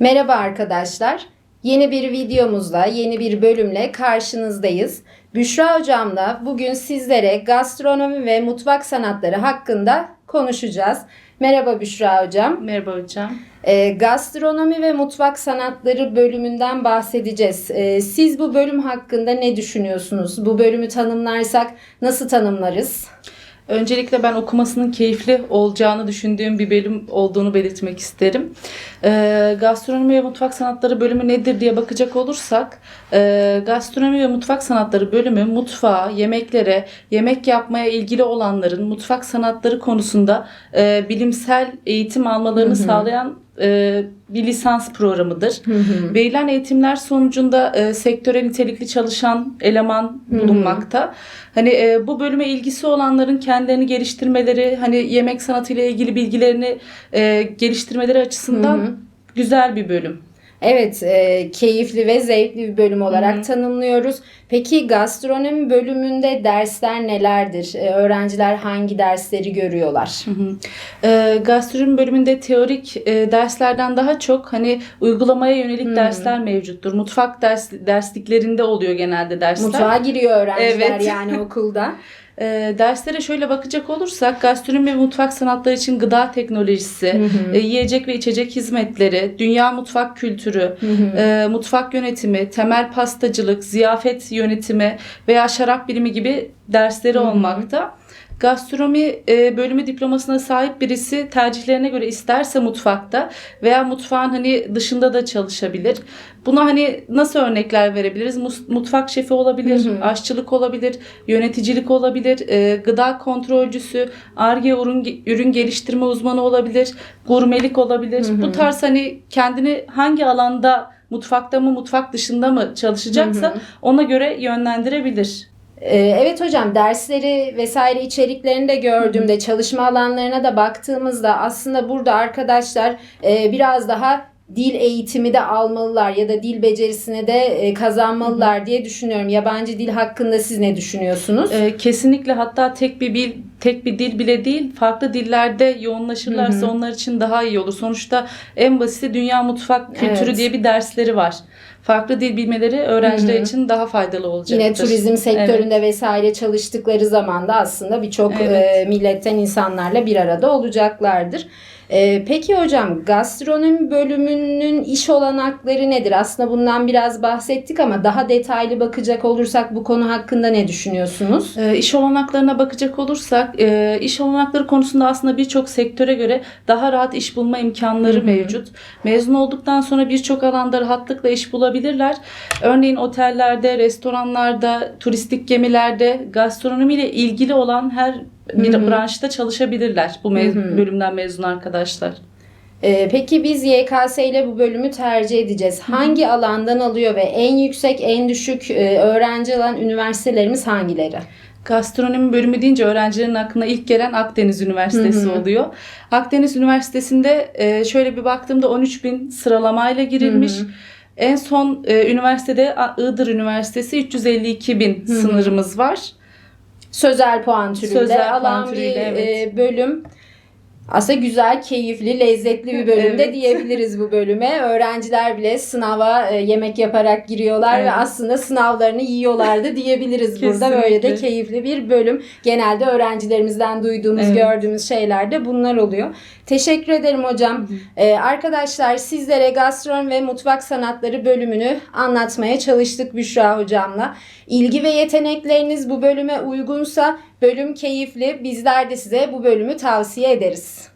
Merhaba arkadaşlar. Yeni bir videomuzla, yeni bir bölümle karşınızdayız. Büşra hocamla bugün sizlere gastronomi ve mutfak sanatları hakkında konuşacağız. Merhaba Büşra hocam. Merhaba hocam. Ee, gastronomi ve mutfak sanatları bölümünden bahsedeceğiz. Ee, siz bu bölüm hakkında ne düşünüyorsunuz? Bu bölümü tanımlarsak nasıl tanımlarız? Öncelikle ben okumasının keyifli olacağını düşündüğüm bir bölüm olduğunu belirtmek isterim. Ee, gastronomi ve mutfak sanatları bölümü nedir diye bakacak olursak, e, gastronomi ve mutfak sanatları bölümü mutfağa, yemeklere, yemek yapmaya ilgili olanların mutfak sanatları konusunda e, bilimsel eğitim almalarını sağlayan e, bir lisans programıdır. Verilen eğitimler sonucunda e, sektöre nitelikli çalışan eleman bulunmakta. Hani e, bu bölüme ilgisi olanların kendilerini geliştirmeleri, hani yemek sanatıyla ilgili bilgilerini e, geliştirmeleri açısından güzel bir bölüm. Evet, e, keyifli ve zevkli bir bölüm olarak tanımlıyoruz. Peki gastronomi bölümünde dersler nelerdir? E, öğrenciler hangi dersleri görüyorlar? E, gastronomi bölümünde teorik e, derslerden daha çok hani uygulamaya yönelik dersler mevcuttur. Mutfak ders dersliklerinde oluyor genelde dersler. Mutfağa giriyor öğrenciler Evet. yani okulda. E, derslere şöyle bakacak olursak gastronomi ve mutfak sanatları için gıda teknolojisi, e, yiyecek ve içecek hizmetleri, dünya mutfak kültürü, e, mutfak yönetimi, temel pastacılık, ziyafet yönetimi veya şarap bilimi gibi dersleri olmakta. Gastronomi e, bölümü diplomasına sahip birisi tercihlerine göre isterse mutfakta veya mutfağın hani dışında da çalışabilir. Buna hani nasıl örnekler verebiliriz? Mutfak şefi olabilir, aşçılık olabilir, yöneticilik olabilir, e, gıda kontrolcüsü, ARGE ürün, ürün geliştirme uzmanı olabilir, gurmelik olabilir. Bu tarz hani kendini hangi alanda mutfakta mı mutfak dışında mı çalışacaksa ona göre yönlendirebilir. E, evet hocam dersleri vesaire içeriklerini de gördüğümde çalışma alanlarına da baktığımızda aslında burada arkadaşlar e, biraz daha dil eğitimi de almalılar ya da dil becerisini de e, kazanmalılar diye düşünüyorum. Yabancı dil hakkında siz ne düşünüyorsunuz? Ee, kesinlikle hatta tek bir tek bir dil bile değil farklı dillerde yoğunlaşırlarsa onlar için daha iyi olur. Sonuçta en basiti dünya mutfak kültürü Evet. diye bir dersleri var. Farklı dil bilmeleri öğrenciler için daha faydalı olacaktır. Yine turizm sektöründe vesaire çalıştıkları zaman da aslında birçok Evet. e, milletten insanlarla bir arada olacaklardır. E, peki hocam gastronomi bölümünün iş olanakları nedir? Aslında bundan biraz bahsettik ama daha detaylı bakacak olursak bu konu hakkında ne düşünüyorsunuz? Ee, iş olanaklarına bakacak olursak, e, iş olanakları konusunda aslında birçok sektöre göre daha rahat iş bulma imkanları mevcut. Mezun olduktan sonra birçok alanda rahatlıkla iş bulabilirler. Örneğin otellerde, restoranlarda, turistik gemilerde, gastronomiyle ilgili olan her bir branşta çalışabilirler bu mez- bölümden mezun arkadaşlar. E, peki biz YKS ile bu bölümü tercih edeceğiz. Hangi alandan alıyor ve en yüksek en düşük e, öğrenci alan üniversitelerimiz hangileri? Gastronomi bölümü deyince öğrencilerin aklına ilk gelen Akdeniz Üniversitesi oluyor. Akdeniz Üniversitesi'nde e, şöyle bir baktığımda 13 bin sıralamayla girilmiş. En son e, üniversitede Iğdır Üniversitesi 352 bin sınırımız var. Sözel puan türünde Sözel alan puan bir türüyle, evet. e, bölüm. Aslında güzel, keyifli, lezzetli bir bölümde Evet. diyebiliriz bu bölüme. Öğrenciler bile sınava e, yemek yaparak giriyorlar ve Evet. aslında sınavlarını yiyorlardı diyebiliriz burada. Böyle de keyifli bir bölüm. Genelde öğrencilerimizden duyduğumuz, Evet. gördüğümüz şeyler de bunlar oluyor. Teşekkür ederim hocam. Ee, arkadaşlar sizlere gastronomi ve mutfak sanatları bölümünü anlatmaya çalıştık Büşra hocamla. İlgi ve yetenekleriniz bu bölüme uygunsa bölüm keyifli. Bizler de size bu bölümü tavsiye ederiz.